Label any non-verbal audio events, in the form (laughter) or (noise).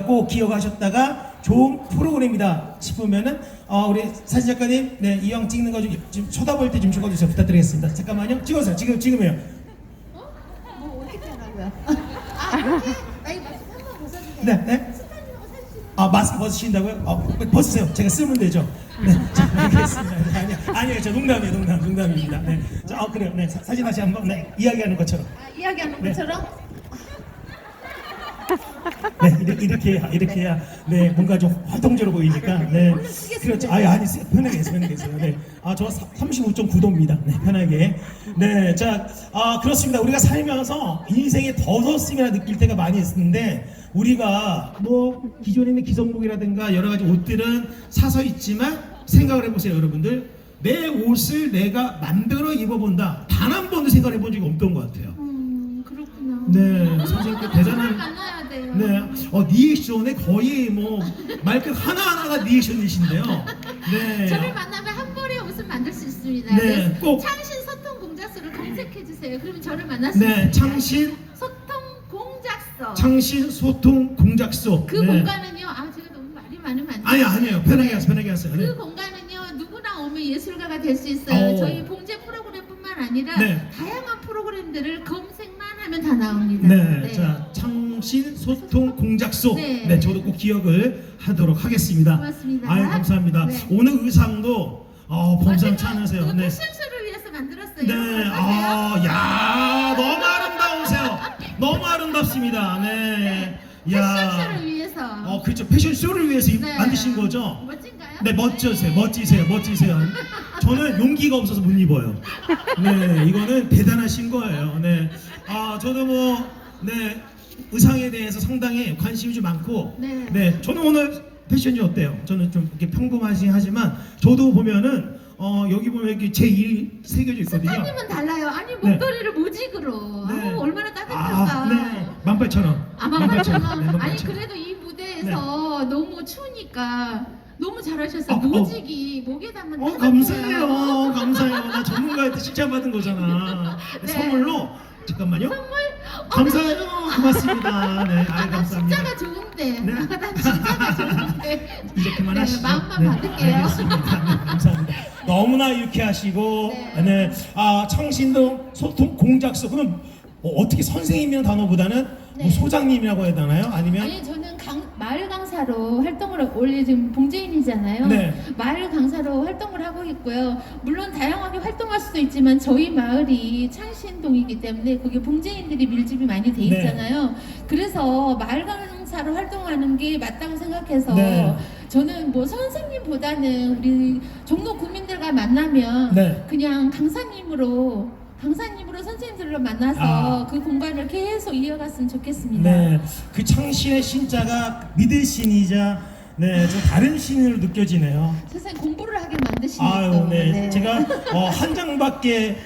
꼭 기억하셨다가 좋은 프로그램이다 싶으면은 어, 우리 사진 작가님 네 이왕 찍는 거 좀 좀 쳐다볼 때 좀 찍어주세요 부탁드리겠습니다 잠깐만요 찍어주세요 지금 지금이에요 뭐 어떻게 하라고요? 아 이렇게 아이 마스크 한번 벗어주세요. 네 네. 스타님하고 사진 찍는 아 마스크 벗으신다고요? 아, 벗으세요. 제가 쓰면 되죠. 네, 자, 알겠습니다. 네, 아니, 아니에요. 저 농담이에요. 농담, 농담입니다. 네, 자, 어, 그래요. 네, 사, 사진 다시 한번 네, 이야기하는 것처럼. 아, 이야기하는 네. 것처럼 네, 이렇게, 이렇게 해야, 이렇게 해야, 네, 뭔가 좀 활동적으로 보이니까, 네. 그렇죠. 아니, 아니, 편하게 해서, 편하게 해서. 네. 아, 저 35.9도입니다. 네, 편하게. 네, 자, 아, 그렇습니다. 우리가 살면서 인생에 더웠음이라 느낄 때가 많이 있는데, 우리가 뭐, 기존에 있는 기성복이라든가 여러 가지 옷들은 사서 있지만, 생각을 해보세요, 여러분들. 내 옷을 내가 만들어 입어본다. 단 한 번도 생각을 해본 적이 없던 것 같아요. 음 그렇구나. 네, 선생님께 대단한 돼요. 네, 어, 리액션에 거의 뭐 말끝 하나하나가 리액션이신데요. 네. 저를 만나면 한 벌의 옷을 만들 수 있습니다. 네, 꼭. 창신 소통 공작소를 검색해 주세요. 그러면 저를 만날 수 네, 있습니다. 창신 소통 공작소. 창신 소통 공작소. 그 네. 공간은요. 아 제가 너무 말이 많으면 안 돼요. 아니 아니에요. 편하게 하세요. 편하게 하세요. 네. 그 공간은요 누구나 오면 예술가가 될 수 있어요. 어. 저희 봉제 프로그램뿐만 아니라 네. 다양한 프로그램들을 검색만 하면 다 나옵니다. 네, 자 창신 소통 공작소. 네. 네. 저도 꼭 기억을 하도록 하겠습니다. 고맙습니다. 아유 감사합니다. 네. 오늘 의상도 어, 범상치 않으세요. 그 네. 패션쇼를 위해서 만들었어요. 네, 아세요? 아, 야, 너무 아름다우세요. 너무 아름답습니다. 네, 패션쇼를 위해서. 어, 그렇죠. 패션쇼를 위해서 입- 네. 만드신 거죠? 멋진가요? 네, 멋져세요. 멋지세요. 멋지세요. 저는 용기가 없어서 못 입어요. 네, 이거는 대단하신 거예요. 네, 아, 저도 뭐, 네, 의상에 대해서 상당히 관심이 좀 많고, 네. 네, 저는 오늘 패션이 어때요? 저는 좀 이렇게 평범하긴 하지만, 저도 보면은, 어, 여기 보면 이렇게 제1 새겨져 있거든요. 스타님은 달라요. 아니 네. 목도리를 모직으로. 네. 아우, 얼마나 따뜻할까. 아, 네. 18,000원. 아, 만만처럼. 네, 아니 18,000원. 그래도 이 무대에서 너무 추우니까 너무 잘하셨어요. 아, 어. 모직이 목에 담는 어, 감사해요. 감사해요. 나 전문가한테 칭찬받은 거잖아. (laughs) 네. 선물로, 잠깐만요. 선물. 어, 감사해요. 고맙습니다. 네, 아, 나 감사합니다. 진짜가 좋은데. 네. 아, 난 진짜가 좋은데. 이제 그만하시죠. 네, 마음만 받을게요. 알겠습니다. 네, 감사합니다. 너무나 유쾌하시고, 네. 네. 아, 창신동 소통 공작소. 그럼 어, 떻게 선생님이라는 단어보다는 뭐 네. 소장님이라고 해야 되나요? 아니면 아니 저는 강, 마을 강사로 활동을 원래 지금 봉제인이잖아요. 네. 마을 강사로 활동을 하고 있고요. 물론 다양하게 활동할 수도 있지만 저희 마을이 창신동이기 때문에 거기 봉제인들이 밀집이 많이 돼 네. 있잖아요. 그래서 마을 강사로 활동하는 게 맞다고 생각해서 네. 저는 뭐 선생님보다는 우리 종로 구민들과 만나면 네. 그냥 강사님으로 강사님으로 선생님들로 만나서 아. 그 공간을 계속 이어갔으면 좋겠습니다. 네, 그 창신의 신자가 믿을 신이자 네, 좀 다른 신으로 느껴지네요. 세상 공부를 하게 만드시는 아유, 또. 네, 제가 어, 한 장밖에